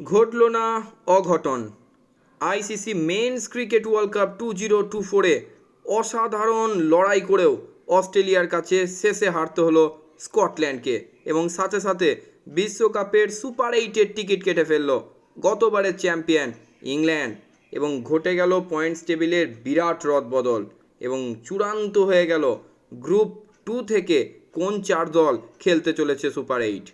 ঘটল না অঘটন। ICC men's cricket world cup two zero, two ফোরে অসাধারণ লড়াই করেও অস্ট্রেলিয়ার কাছে শেষে হারতে হলো স্কটল্যান্ডকে এবং সাথে সাথে বিশ্বকাপের সুপার এইটের টিকিট কেটে ফেলল গতবারের চ্যাম্পিয়ন ইংল্যান্ড এবং ঘটে গেল পয়েন্টস টেবিলের বিরাট রদবদল এবং চূড়ান্ত হয়ে গেল গ্রুপ টু থেকে কোন চার দল খেলতে চলেছে সুপার এইট।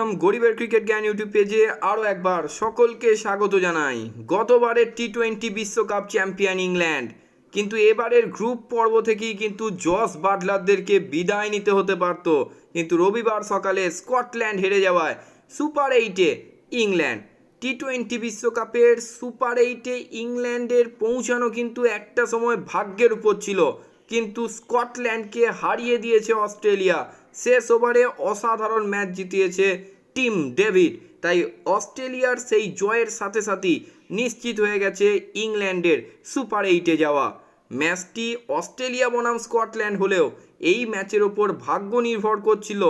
হ্যালো গরিবের ক্রিকেট জ্ঞান ইউটিউব পেজে আরও একবার সকলকে স্বাগত জানাই। গতবারের টি টোয়েন্টি বিশ্বকাপ চ্যাম্পিয়ন ইংল্যান্ড। কিন্তু এবারের গ্রুপ পর্ব থেকেই কিন্তু জস বাটলারদেরকে বিদায় নিতে হতে পারত। কিন্তু রবিবার সকালে স্কটল্যান্ড হেরে যাওয়ায় সুপার এইটে ইংল্যান্ড। টি টোয়েন্টি বিশ্বকাপের সুপার এইটে ইংল্যান্ডের পৌঁছানো কিন্তু একটা সময় ভাগ্যের উপর ছিল। কিন্তু স্কটল্যান্ডকে হারিয়ে দিয়েছে অস্ট্রেলিয়া। শেষ ওভারে অসাধারণ ম্যাচ জিতিয়েছে টিম ডেভিড। তাই অস্ট্রেলিয়ার সেই জয়ের সাথে সাথেই নিশ্চিত হয়ে গেছে ইংল্যান্ডের সুপার এইটে যাওয়া। ম্যাচটি অস্ট্রেলিয়া বনাম স্কটল্যান্ড হলেও এই ম্যাচের ওপর ভাগ্য নির্ভর করছিল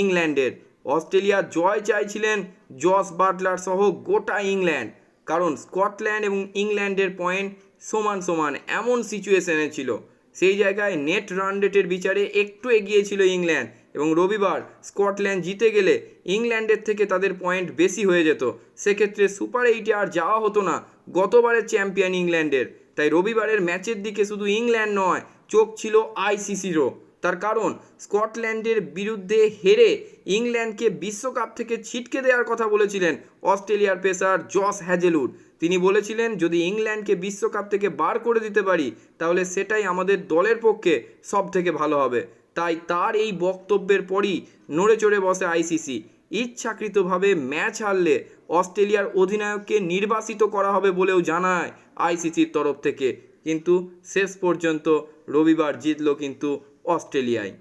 ইংল্যান্ডের। অস্ট্রেলিয়া জয় চাইছিলেন জস বাটলার সহ গোটা ইংল্যান্ড। কারণ স্কটল্যান্ড এবং ইংল্যান্ডের পয়েন্ট সমান সমান এমন সিচুয়েশনে ছিল। সেই জায়গায় নেট রান রেটের বিচারে একটু এগিয়ে ছিল ইংল্যান্ড এবং রবিবার স্কটল্যান্ড জিতে গেলে ইংল্যান্ডের থেকে তাদের পয়েন্ট বেশি হয়ে যেত। সেক্ষেত্রে সুপার এইটে আর যাওয়া হতো না গতবারের চ্যাম্পিয়ন ইংল্যান্ডের। তাই রবিবারের ম্যাচের দিকে শুধু ইংল্যান্ড নয়, চোখ ছিল আইসিসিরও। তার কারণ, স্কটল্যান্ডের বিরুদ্ধে হেরে ইংল্যান্ডকে বিশ্বকাপ থেকে ছিটকে দেওয়ার কথা বলেছিলেন অস্ট্রেলিয়ার পেসার জস হ্যাজেলুড তিনি বলেছিলেন, যদি ইংল্যান্ডকে বিশ্বকাপ থেকে বার করে দিতে পারি, তাহলে সেটাই আমাদের দলের পক্ষে সব থেকে ভালো হবে। তাই তার এই বক্তব্যের পরই নড়ে চড়ে বসে আইসিসি। ইচ্ছাকৃতভাবে ম্যাচ হারলে অস্ট্রেলিয়ার অধিনায়ককে নির্বাসিত করা হবে বলেও জানায় আইসিসির তরফ থেকে। কিন্তু শেষ পর্যন্ত রবিবার জিতল কিন্তু অস্ট্রেলিয়ায়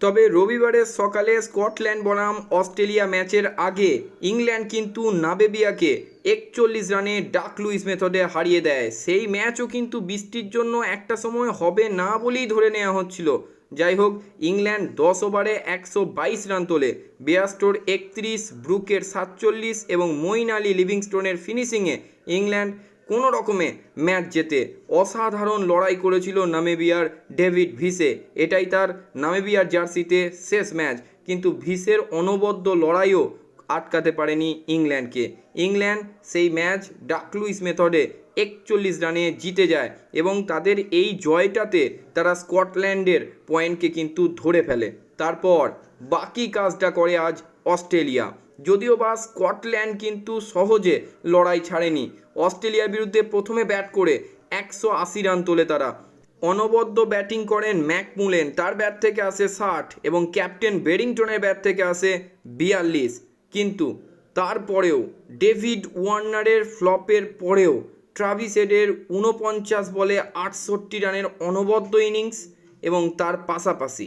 তবে রবিবারের সকালে স্কটল্যান্ড বনাম অস্ট্রেলিয়া ম্যাচের আগে ইংল্যান্ড কিন্তু নাবেবিয়াকে একচল্লিশ রানে ডাক লুইস মেথডে হারিয়ে দেয়। সেই ম্যাচও কিন্তু বৃষ্টির জন্য একটা সময় হবে না বলেই ধরে নেওয়া হচ্ছিল। যাই হোক, ইংল্যান্ড দশ ওভারে একশো বাইশ রান তোলে। বেয়াস্টোর একত্রিশ, ব্রুকের সাতচল্লিশ এবং মইন আলী লিভিংস্টোনের ফিনিশিংয়ে ইংল্যান্ড কোনো রকমে ম্যাচ জেতে অসাধারণ লড়াই করেছিল নামেবিয়ার ডেভিড ভিসে। এটাই তার নামেবিয়ার জার্সিতে শেষ ম্যাচ। কিন্তু ভিসের অনবদ্য লড়াইও আটকাতে পারেনি ইংল্যান্ডকে। ইংল্যান্ড সেই ম্যাচ ডাকলুইস মেথডে একচল্লিশ রানে জিতে যায় এবং তাদের এই জয়টাতে তারা স্কটল্যান্ডের পয়েন্টকে কিন্তু ধরে ফেলে। তারপর বাকি কাজটা করে আজ অস্ট্রেলিয়া। যদিও বা স্কটল্যান্ড কিন্তু সহজে লড়াই ছাড়েনি। অস্ট্রেলিয়ার বিরুদ্ধে প্রথমে ব্যাট করে একশো আশি রান তোলে তারা। অনবদ্য ব্যাটিং করেন ম্যাকমুলেন তার ব্যাট থেকে আসে ষাট এবং ক্যাপ্টেন বেরিংটনের ব্যাট থেকে আসে বিয়াল্লিশ। কিন্তু তারপরেও ডেভিড ওয়ার্নারের ফ্লপের পরেও ট্রাভিস হেডের ঊনপঞ্চাশ বলে আটষট্টি রানের অনবদ্য ইনিংস এবং তার পাশাপাশি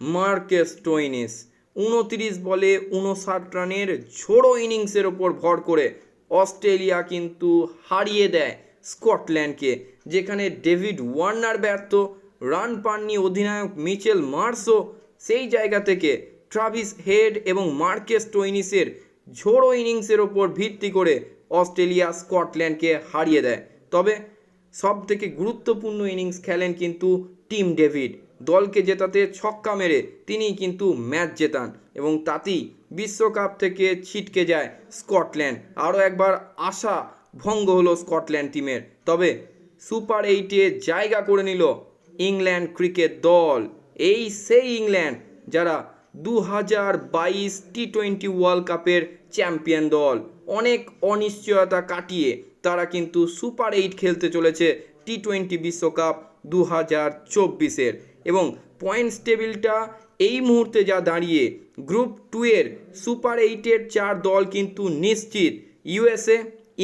মার্কেস টোইনিস উনতিরিশ বলে উনষাট রানের ঝোড়ো ইনিংসের ওপর ভর করে অস্ট্রেলিয়া কিন্তু হারিয়ে দেয় স্কটল্যান্ডকে, যেখানে ডেভিড ওয়ার্নার ব্যর্থ, রান পাননি অধিনায়ক মিচেল মার্সও। সেই জায়গা থেকে ট্রাভিস হেড এবং মার্কেস টোইনিসের ঝোড়ো ইনিংসের ওপর ভিত্তি করে অস্ট্রেলিয়া স্কটল্যান্ডকে হারিয়ে দেয়। তবে সব থেকে গুরুত্বপূর্ণ ইনিংস খেলেন কিন্তু টিম ডেভিড। দলকে জেতাতে ছক্কা মেরে তিনি কিন্তু ম্যাচ জেতান এবং তাতেই বিশ্বকাপ থেকে ছিটকে যায় স্কটল্যান্ড। আরও একবার আশা ভঙ্গ হলো স্কটল্যান্ড টিমের। তবে সুপার এইটে জায়গা করে নিল ইংল্যান্ড ক্রিকেট দল। এই সেই ইংল্যান্ড যারা দু হাজার বাইশ টি টোয়েন্টি ওয়ার্ল্ড কাপের চ্যাম্পিয়ন দল। অনেক অনিশ্চয়তা কাটিয়ে তারা কিন্তু সুপার এইট খেলতে চলেছে টি টোয়েন্টি বিশ্বকাপ দু হাজার চব্বিশের। এবং পয়েন্টস টেবিলটা এই মুহূর্তে যা দাঁড়িয়ে, গ্রুপ টু এর সুপার এইটের চার দল কিন্তু নিশ্চিত, ইউএসএ,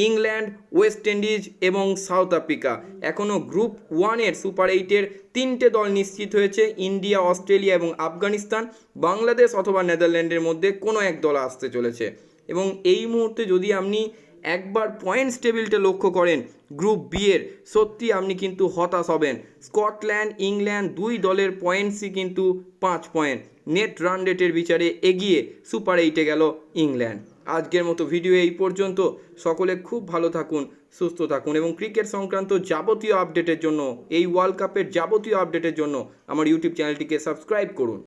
ইংল্যান্ড, ওয়েস্ট ইন্ডিজ এবং সাউথ আফ্রিকা। এখনও গ্রুপ ওয়ানের সুপার এইটের তিনটে দল নিশ্চিত হয়েছে, ইন্ডিয়া, অস্ট্রেলিয়া এবং আফগানিস্তান। বাংলাদেশ অথবা নেদারল্যান্ডের মধ্যে কোনো এক দল আসতে চলেছে। এবং এই মুহূর্তে যদি আপনি একবার পয়েন্টস টেবিলটা লক্ষ্য করেন গ্রুপ বি এর। সত্যি আপনি কিন্তু হতাশ হবেন। স্কটল্যান্ড, ইংল্যান্ড দুই দলের পয়েন্টসই কিন্তু পাঁচ পয়েন্ট নেট রান রেটের বিচারে এগিয়ে সুপার এইটে গেল ইংল্যান্ড। আজকের মতো ভিডিও এই পর্যন্ত। সকলে খুব ভালো থাকুন, সুস্থ থাকুন এবং ক্রিকেট সংক্রান্ত যাবতীয় আপডেটের জন্য, এই ওয়ার্ল্ড কাপের যাবতীয় আপডেটের জন্য আমার ইউটিউব চ্যানেলটিকে সাবস্ক্রাইব করুন।